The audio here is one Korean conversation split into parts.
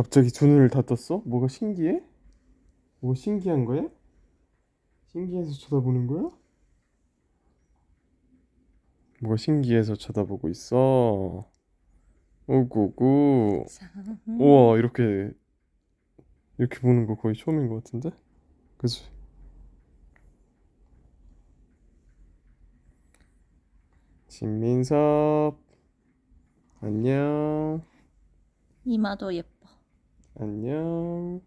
갑자기 두 눈을 다 떴어? 뭐가 신기해? 뭐 신기한 거야? 신기해서 쳐다보는 거야? 뭐가 신기해서 쳐다보고 있어? 오구구. 우와, 이렇게 이렇게 보는 거 거의 처음인 것 같은데? 그치? 신민섭 안녕 이마도 예뻐. 안녕.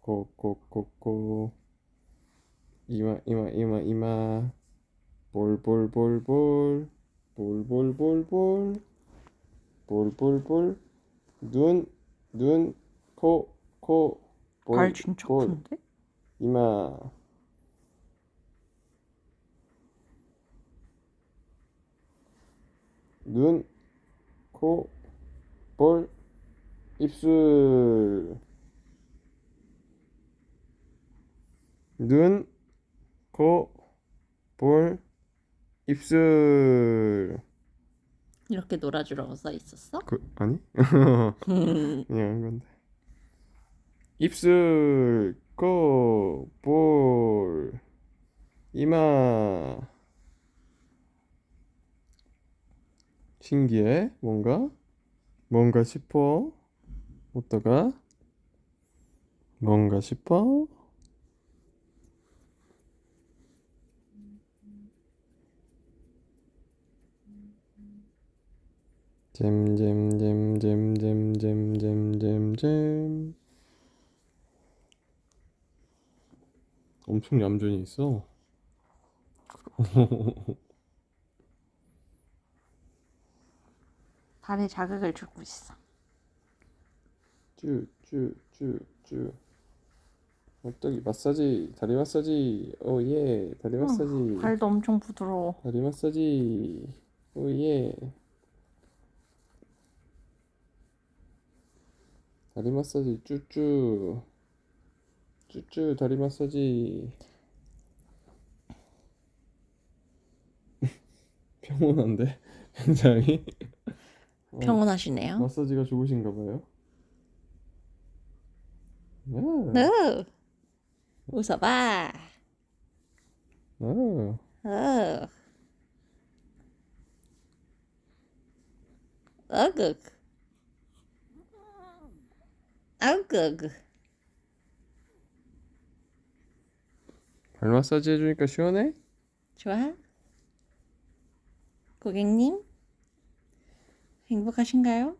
꼬꼬꼬꼬 이마 이마 이마 이마. 볼볼볼볼. 볼볼볼볼. 볼볼볼. 눈 눈 코코. 발 진짜 큰데? 이마. 눈, 코, 볼, 입술 눈, 코, 볼, 입술. 이렇게 놀아주라고 써 있었어? 그 아니? 그냥 한 건데. 입술, 코, 볼, 이마. 신기해? 뭔가 뭔가 싶어? 어떠가 뭔가 싶어? 잼잼잼잼잼잼잼잼. 엄청 얌전히 있어 발에 자극을 주고 있어. 쭈쭈쭈쭈. 어떡이 마사지 다리 마사지. 오예 다리 마사지. 발도 엄청 부드러워. 다리 마사지. 오예. 다리 마사지 쭈쭈. 쭈쭈 다리 마사지. 평온한데? 굉장히? 어, 평온하시네요. 마사지가 좋으신가 봐요 네. 으. 웃어봐. 어. 으. 어극. 어극. 발 마사지 해주니까 시원해? 좋아? 고객님? 행복하신가요?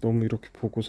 너무 이렇게 보고서